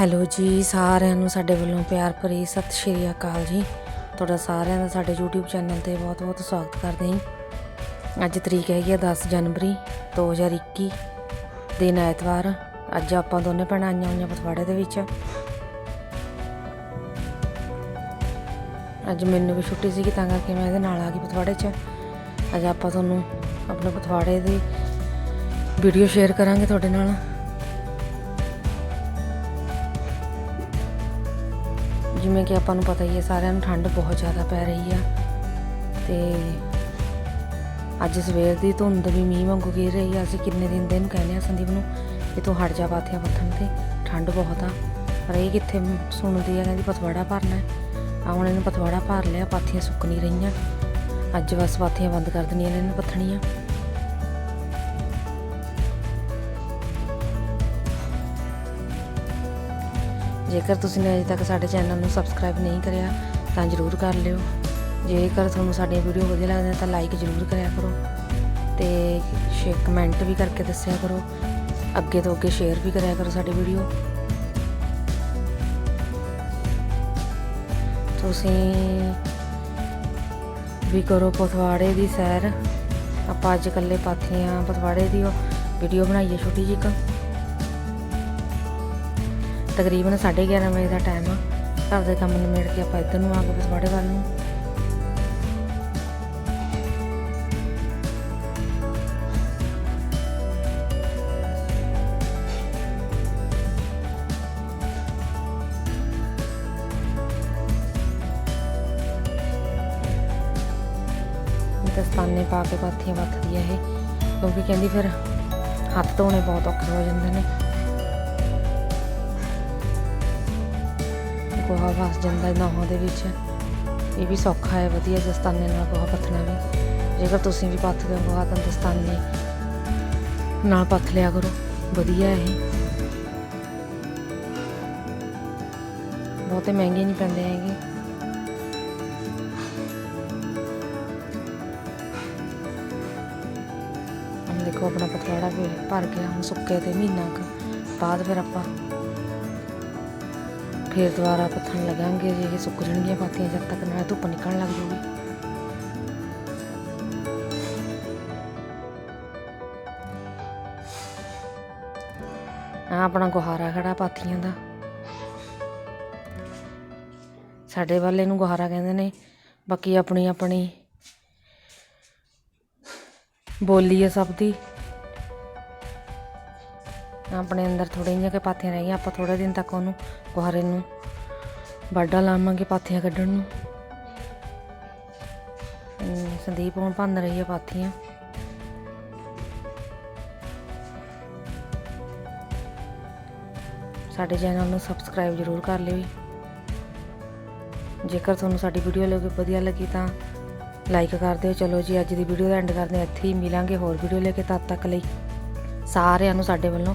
Hello ਜੀ, ਸਾਰਿਆਂ ਨੂੰ ਸਾਡੇ ਵੱਲੋਂ ਪਿਆਰ ਭਰੀ ਸਤਿ ਸ਼੍ਰੀ ਅਕਾਲ ਜੀ। ਤੁਹਾਡਾ ਸਾਰਿਆਂ ਦਾ ਸਾਡੇ YouTube ਚੈਨਲ ਤੇ ਬਹੁਤ-ਬਹੁਤ ਸਵਾਗਤ ਕਰਦੇ ਹਾਂ। ਅੱਜ ਤਰੀਕ ਹੈਗੀ ਆ 10 ਜਨਵਰੀ 2021 ਦਿਨ ਐਤਵਾਰ। ਅੱਜ ਆਪਾਂ ਦੋਨੇ ਭੈਣਾਂ ਆਈਆਂ ਹੋਈਆਂ ਪਥਵਾੜੇ ਦੇ ਵਿੱਚ। ਅੱਜ ਮੈਨੂੰ ਵੀ ਛੁੱਟੀ ਸੀਗੀ, ਤਾਂ ਕਰਕੇ ਮੈਂ ਇਹਦੇ ਨਾਲ ਆ ਗਈ ਪਥਵਾੜੇ 'ਚ। ਅੱਜ ਆਪਾਂ ਤੁਹਾਨੂੰ ਆਪਣੇ ਪਥਵਾੜੇ ਦੀ ਵੀਡੀਓ ਸ਼ੇਅਰ ਕਰਾਂਗੇ ਤੁਹਾਡੇ ਨਾਲ। ਜਿਵੇਂ ਕਿ ਆਪਾਂ ਨੂੰ ਪਤਾ ਹੀ ਹੈ, ਸਾਰਿਆਂ ਨੂੰ ਠੰਡ ਬਹੁਤ ਜ਼ਿਆਦਾ ਪੈ ਰਹੀ ਆ। ਤੇ ਅੱਜ ਸਵੇਰ ਦੀ ਧੁੰਦ ਵੀ ਮੀਂਹ ਵਾਂਗੂ ਗਿਰ ਰਹੀ ਆ। ਅਸੀਂ ਕਿੰਨੇ ਦਿਨ ਦੇ ਨੂੰ ਕਹਿੰਦੇ ਆ ਸੰਦੀਪ ਨੂੰ ਕਿ ਤੂੰ ਹਟ ਜਾ ਪਾਥੀਆਂ ਪੱਥਣ ਤੇ, ਠੰਡ ਬਹੁਤ ਆ। ਪਰ ਇਹ ਕਿੱਥੇ ਸੁਣਦੀ ਆ, ਕਹਿੰਦੀ ਪਤਵਾੜਾ ਭਰਨਾ ਹੈ। ਆ ਹੁਣ ਇਹਨੂੰ ਪਤਵਾੜਾ ਭਰ ਲਿਆ ਪਾਥੀਆਂ ਸੁੱਕ ਨਹੀਂ ਰਹੀਆਂ। ਅੱਜ ਬਸ ਪਾਥੀਆਂ ਬੰਦ ਕਰ ਦੇਣੀਆਂ ਨੇ, ਇਹਨੂੰ ਪੱਥਣੀਆਂ। ਜੇਕਰ ਤੁਸੀਂ ਨੇ ਅਜੇ ਤੱਕ ਸਾਡੇ ਚੈਨਲ ਨੂੰ ਸਬਸਕ੍ਰਾਈਬ ਨਹੀਂ ਕਰਿਆ, ਤਾਂ ਜਰੂਰ ਕਰ ਲਿਓ। ਜੇਕਰ ਤੁਹਾਨੂੰ ਸਾਡੀਆਂ ਵੀਡੀਓ ਵਧੀਆ ਲੱਗਦੀਆਂ, ਤਾਂ ਲਾਈਕ ਜਰੂਰ ਕਰਿਆ ਕਰੋ ਤੇ ਸ਼ੇਅਰ ਕਮੈਂਟ ਵੀ ਕਰਕੇ ਦੱਸਿਆ ਕਰੋ। ਅੱਗੇ ਤੋਂ ਅੱਗੇ ਸ਼ੇਅਰ ਵੀ ਕਰਿਆ ਕਰੋ ਸਾਡੀ ਵੀਡੀਓ ਤੁਸੀਂ ਵੀ ਕਰੋ ਪਥਵਾੜੇ ਦੀ ਸੈਰ। ਆਪਾਂ ਅੱਜ ਕੱਲੇ ਪਾਥੀਆਂ ਪਥਵਾੜੇ ਦੀ ਵੀਡੀਓ ਬਣਾਈਏ ਛੋਟੀ ਜਿਹੀ ਇੱਕ। ਤਕਰੀਬਨ 11:30 ਵਜੇ ਦਾ ਟਾਈਮ ਆ। ਘਰ ਦੇ ਕੰਮ ਨਿਬੇੜ ਕੇ ਆਪਾਂ ਇੱਧਰ ਨੂੰ ਆ ਗਏ ਪਸਵਾੜੇ ਵੱਲ ਨੂੰ। ਦਸਤਾਨੇ ਪਾ ਕੇ ਪਾਥੀਆਂ ਵੱਥਦੀ ਆ ਇਹ, ਕਿਉਂਕਿ ਕਹਿੰਦੀ ਫਿਰ ਹੱਥ ਧੋਣੇ ਬਹੁਤ ਔਖੇ ਹੋ ਜਾਂਦੇ ਨੇ। ਗੋਹਾ ਵਸ ਜਾਂਦਾ ਨਹਾਉਣ ਦੇ ਵਿੱਚ। ਇਹ ਵੀ ਸੌਖਾ ਹੈ, ਵਧੀਆ ਦਸਤਾਨੇ ਨਾਲ ਗੋਹਾ ਪੱਥਣਾ ਵੀ। ਜੇਕਰ ਤੁਸੀਂ ਵੀ ਪੱਥਦੇ ਹੋ ਗੋਹਾ ਤਾਂ ਦਸਤਾਨੇ ਨਾਲ ਪੱਥ ਲਿਆ ਕਰੋ, ਵਧੀਆ ਇਹ। ਬਹੁਤੇ ਮਹਿੰਗੇ ਨਹੀਂ ਪੈਂਦੇ ਹੈਗੇ। ਦੇਖੋ ਆਪਣਾ ਪਤਵਾੜਾ ਵੀ ਭਰ ਗਿਆ, ਹੁਣ ਸੁੱਕੇ ਤੇ ਮਹੀਨਾ ਕੁ ਬਾਅਦ ਫਿਰ ਆਪਾਂ ਫਿਰ ਦੁਬਾਰਾ ਪੱਥਣ ਲੱਗਾਂਗੇ, ਜੇ ਇਹ ਸੁੱਕ ਜਾਣਗੀਆਂ ਪਾਤੀਆਂ ਜਦ ਤੱਕ ਨਾਲ ਧੁੱਪ ਨਿਕਲਣ ਲੱਗ ਜੂਗੀ। ਆ ਆਪਣਾ ਗੁਹਾਰਾ ਖੜਾ ਪਾਥੀਆਂ ਦਾ। ਸਾਡੇ ਵਾਲੇ ਨੂੰ ਗੁਹਾਰਾ ਕਹਿੰਦੇ ਨੇ, ਬਾਕੀ ਆਪਣੀ ਆਪਣੀ ਬੋਲੀ ਹੈ ਸਭ ਦੀ। ਆਪਣੇ ਅੰਦਰ ਥੋੜ੍ਹੀਆਂ ਜਿਹੀਆਂ ਕਿ ਪਾਥੀਆਂ ਰਹਿ ਗਈਆਂ, ਆਪਾਂ ਥੋੜੇ ਦਿਨ ਤੱਕ ਉਹਨੂੰ ਕੁਹਾਰੇ ਨੂੰ ਬਾਡਾ ਲਾਵਾਂਗੇ ਪਾਥੀਆਂ ਕੱਢਣ ਨੂੰ। ਸੰਦੀਪ ਹੁਣ ਭੰਨ ਰਹੀ ਹੈ ਪਾਥੀਆਂ। ਸਾਡੇ ਚੈਨਲ ਨੂੰ ਸਬਸਕ੍ਰਾਈਬ ਜ਼ਰੂਰ ਕਰ ਲਿਓ ਜੇਕਰ ਤੁਹਾਨੂੰ ਸਾਡੀ ਵੀਡੀਓ ਲੱਗੇ ਵਧੀਆ ਲੱਗੀ ਤਾਂ ਲਾਈਕ ਕਰ ਦਿਓ। ਚਲੋ ਜੀ, ਅੱਜ ਦੀ ਵੀਡੀਓ ਦਾ ਐਂਡ ਕਰਦੇ ਹਾਂ। ਇੱਥੇ ਹੀ ਮਿਲਾਂਗੇ ਹੋਰ ਵੀਡੀਓ ਲੈ ਕੇ ਤਦ ਤੱਕ ਲਈ। ਸਾਰਿਆਂ ਨੂੰ ਸਾਡੇ ਵੱਲੋਂ